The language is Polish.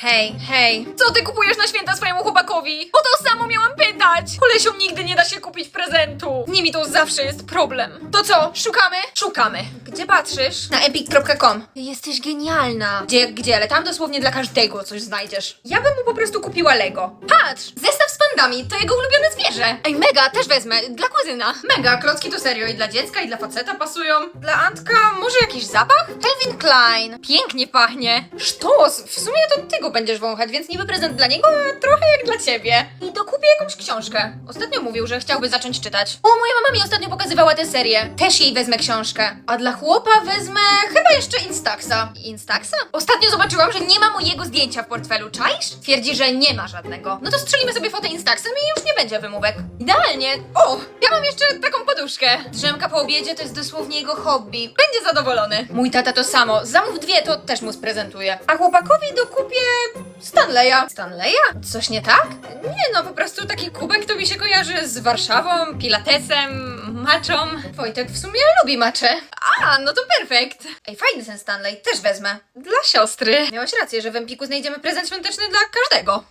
Hej, hej. Co ty kupujesz na święta swojemu chłopakowi? O pytać! Kolesiom nigdy nie da się kupić prezentu. Z nimi to zawsze jest problem. To co, szukamy? Szukamy. Gdzie patrzysz? Na epic.com. Jesteś genialna. Gdzie, gdzie, ale tam dosłownie dla każdego coś znajdziesz. Ja bym mu po prostu kupiła Lego. Patrz, zestaw z pandami, to jego ulubione zwierzę. Ej, mega, też wezmę, dla kuzyna. Mega, klocki to serio i dla dziecka, i dla faceta pasują. Dla Antka może jakiś zapach? Calvin Klein. Pięknie pachnie. Sztos, w sumie to ty go będziesz wąchać, więc niby prezent dla niego, a trochę jak dla ciebie. I dokupię jakąś książkę. Ostatnio mówił, że chciałby zacząć czytać. O, moja mama mi ostatnio pokazywała tę serię. Też jej wezmę książkę. A dla chłopa wezmę chyba jeszcze Instaxa. Instaxa? Ostatnio zobaczyłam, że nie ma mojego zdjęcia w portfelu, czaisz? Twierdzi, że nie ma żadnego. No to strzelimy sobie fotę Instaxem i już nie będzie wymówek. Idealnie. O, ja mam jeszcze taką poduszkę. Drzemka po obiedzie to jest dosłownie jego hobby. Będzie zadowolony. Mój tata to samo. Zamów dwie, to też mu sprezentuję. A chłopakowi dokupię Stanleya. Stanleya? Coś nie tak? Nie no, po prostu taki kubek to mi się kojarzy z Warszawą, pilatesem, maczą. Wojtek w sumie lubi macze. A, no to perfekt. Ej, fajny ten Stanley, też wezmę. Dla siostry. Miałaś rację, że w Empiku znajdziemy prezent świąteczny dla każdego.